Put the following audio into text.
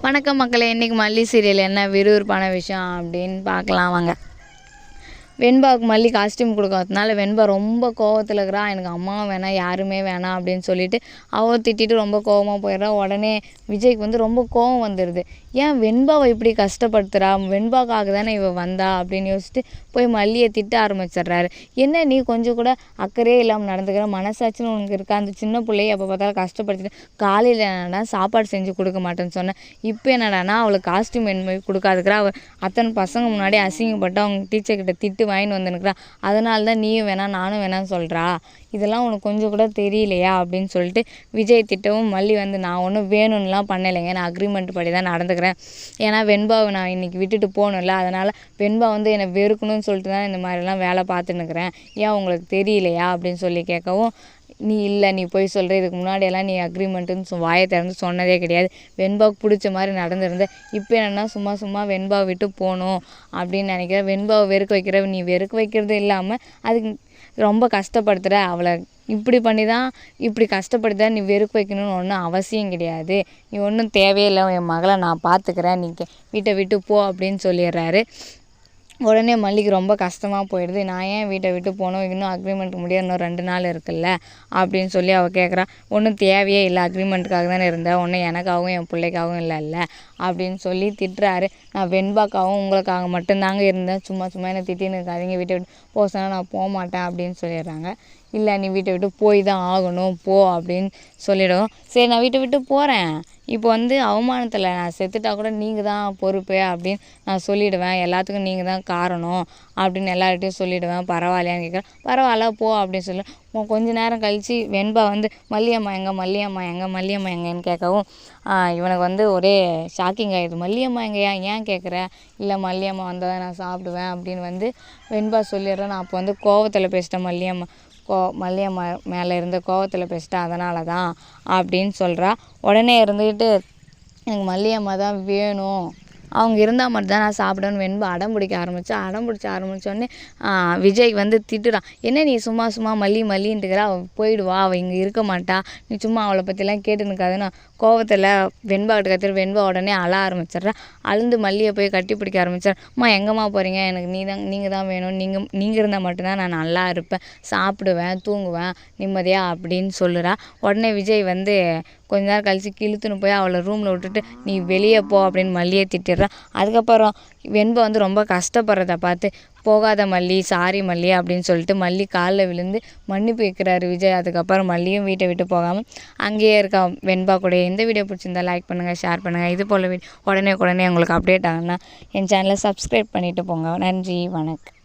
வணக்கம் மக்களை. இன்றைக்கி மல்லி சீரியல் என்ன? விறுவிறுப்பான விஷயம் அப்படின்னு பார்க்கலாம் வாங்க. வெண்பாவுக்கு மல்லி காஸ்டியூம் கொடுக்காததுனால வெண்பா ரொம்ப கோவத்தில் இருக்கிறா. எனக்கு அம்மாவும் வேணாம் யாருமே வேணாம் அப்படின்னு சொல்லிட்டு அவள் திட்டிட்டு ரொம்ப கோவமாக போயிடுறா. உடனே விஜய்க்கு வந்து ரொம்ப கோவம் வந்துடுது ஏன் வெண்பாவை இப்படி கஷ்டப்படுத்துகிறா வெண்பாக்காக தானே இவள் வந்தா அப்படின்னு யோசிச்சுட்டு போய் மல்லியை திட்ட ஆரம்பிச்சிடுறாரு. என்ன நீ கொஞ்சம் கூட அக்கறையே இல்லாமல் நடந்துக்கிற? மனசாட்சின்னு உனக்கு இருக்கா? அந்த சின்ன பிள்ளையை எப்போ பார்த்தாலும் கஷ்டப்படுத்திட்டு காலையில் என்னடா சாப்பாடு செஞ்சு கொடுக்க மாட்டேன்னு சொன்னேன் இப்போ என்னடானா அவளுக்கு காஸ்டியூம் என்ன கொடுக்காதுக்கிறா. அவள் அத்தனை பசங்க முன்னாடி அசிங்கப்பட்டு அவங்க டீச்சர்கிட்ட திட்டு வாங்கிட்டு வந்துனுக்குறா அதனால தான் நீயும் வேணாம் நானும் வேணாம்னு சொல்கிறா இதெல்லாம் உனக்கு கொஞ்சம் கூட தெரியலையா அப்படின்னு சொல்லிட்டு விஜய் திட்டவும் மல்லி வந்து நான் ஒன்றும் வேணும்லாம் பண்ணலைங்க. நான் அக்ரிமெண்ட் படி தான் நடந்துக்கிறேன். ஏன்னா வெண்பாவை நான் இன்றைக்கி விட்டுட்டு போகணும்ல. அதனால் வெண்பா வந்து என்னை வெறுக்கணும்னு சொல்லிட்டு தான் இந்த மாதிரிலாம் வேலை பார்த்துன்னுக்குறேன். ஏன் உங்களுக்கு தெரியலையா அப்படின்னு சொல்லி கேட்கவும் நீ இல்லை நீ போய் சொல்கிற இதுக்கு முன்னாடியெல்லாம் நீ அக்ரிமெண்ட்டுன்னு சொ வாயை திறந்து சொன்னதே கிடையாது. வெண்பாவுக்கு பிடிச்ச மாதிரி நடந்திருந்த இப்போ என்னென்னா சும்மா சும்மா வெண்பாவை விட்டு போகணும் அப்படின்னு நினைக்கிறேன் வெண்பாவை வெறுக்க வைக்கிற நீ வெறுக்க வைக்கிறது இல்லாமல் அதுக்கு ரொம்ப கஷ்டப்படுத்துகிற அவளை இப்படி பண்ணி தான் இப்படி கஷ்டப்படுத்தி தான் நீ வெறுக்க வைக்கணும்னு ஒன்றும் அவசியம் கிடையாது. நீ ஒன்றும் தேவையில்லை என் மகளை நான் பார்த்துக்கிறேன் நீ கே- வீட்டை விட்டு போ அப்படின்னு சொல்லிடுறாரு. உடனே மல்லிக்கு ரொம்ப கஷ்டமாக போயிடுது. நான் ஏன் வீட்டை விட்டு போகணும் இன்னும் அக்ரிமெண்ட் முடிய இன்னும் ரெண்டு நாள் இருக்குல்ல? அப்படின்னு சொல்லி அவள் கேட்குறா ஒன்றும் தேவையே இல்லை. அக்ரிமெண்ட்டுக்காக தானே இருந்தேன் ஒன்றும் எனக்காகவும் என் பிள்ளைக்காகவும் இல்லைல்ல அப்படின்னு சொல்லி திட்டுறாரு. நான் வெண்பாக்காகவும் உங்களுக்காக மட்டும்தாங்க இருந்தேன். சும்மா சும்மா என்னை திட்டின்னு இருக்காதீங்க. வீட்டை விட்டு போக நான் போக மாட்டேன் அப்படின்னு சொல்லிடுறாங்க. இல்லை நீ வீட்டை விட்டு போய் தான் ஆகணும். போ அப்படின்னு சொல்லிவிடும் சரி நான் வீட்டை விட்டு போகிறேன் இப்போ வந்து அவமானத்தில் நான் செத்துட்டா கூட நீங்கள் தான் பொறுப்பு அப்படின்னு நான் சொல்லிவிடுவேன் எல்லாத்துக்கும் நீங்கள் தான் காரணம் அப்படின்னு எல்லார்கிட்டையும் சொல்லிவிடுவேன் பரவாயில்லையான்னு கேட்குறேன் பரவாயில்ல போ அப்படின்னு சொல்லி கொஞ்ச நேரம் கழித்து வெண்பா வந்து மல்லியம்மா எங்கே மல்லியம்மா எங்கே மல்லியம்மா எங்கேன்னு கேட்கவும் இவனுக்கு வந்து ஒரே ஷாக்கிங் ஆகிடுது மல்லியம்மா எங்கேயா? ஏன் கேட்குற இல்லை மல்லியம்மா வந்தால் தான் நான் சாப்பிடுவேன் அப்படின்னு வந்து வெண்பா சொல்லிடுறேன். நான் அப்போ வந்து கோவத்தில் பேசிட்டேன் மல்லியம்மா கோ மல்லியம்மா மேலே இருந்த கோவத்தில் பேசிட்டேன் அதனால தான் அப்படின்னு சொல்கிறா உடனே இருந்துக்கிட்டு எனக்கு மல்லியம்மா தான் வேணும். அவங்க இருந்தால் மட்டும்தான் நான் சாப்பிடணும்னு வெண்பா அடம் பிடிக்க ஆரம்பித்தா அடம் பிடிச்ச ஆரம்பித்தோடனே விஜய் வந்து திட்டுறான் என்ன நீ சும்மா சும்மா மல்லி மல்லின்ட்டுக்கிறா அவள் போயிடுவா அவள் இங்கே இருக்க மாட்டா. நீ சும்மா அவளை பற்றிலாம் கேட்டு நிற்காதுன்னு கோவத்தில் வெண்பா கிட்ட வெண்பா உடனே அழ ஆரம்பிச்சிடுறா. அழுந்து மல்லியை போய் கட்டி பிடிக்க ஆரம்பிச்சிடுறா. அம்மா எங்கம்மா போகிறீங்க எனக்கு நீ தான் நீங்கள் தான் வேணும். நீங்கள் நீங்கள் இருந்தால் மட்டும்தான் நான் நல்லா இருப்பேன். சாப்பிடுவேன் தூங்குவேன் நிம்மதியாக அப்படின்னு சொல்லுறா. உடனே விஜய் வந்து கொஞ்ச நேரம் கழித்து கிழுத்துன்னு போய் அவளை ரூமில் விட்டுட்டு நீ வெளியே போ அப்படின்னு மல்லியை திட்டிடுறான் அதுக்கப்புறம் வெண்பா வந்து ரொம்ப கஷ்டப்படுறத பார்த்து போகாத மல்லி சாரி மல்லி அப்படின்னு சொல்லிட்டு மல்லி காலில் விழுந்து மன்னிப்பு வைக்கிறாரு விஜய். அதுக்கப்புறம் மல்லியும் வீட்டை விட்டு போகாமல் அங்கேயே இருக்கா வெண்பா கூட. எந்த வீடியோ பிடிச்சிருந்தா லைக் பண்ணுங்கள் ஷேர் பண்ணுங்கள் இது போல் உடனே உடனே உங்களுக்கு அப்டேட் ஆகுன்னா என் சேனலை சப்ஸ்கிரைப் பண்ணிவிட்டு போங்க. நன்றி வணக்கம்.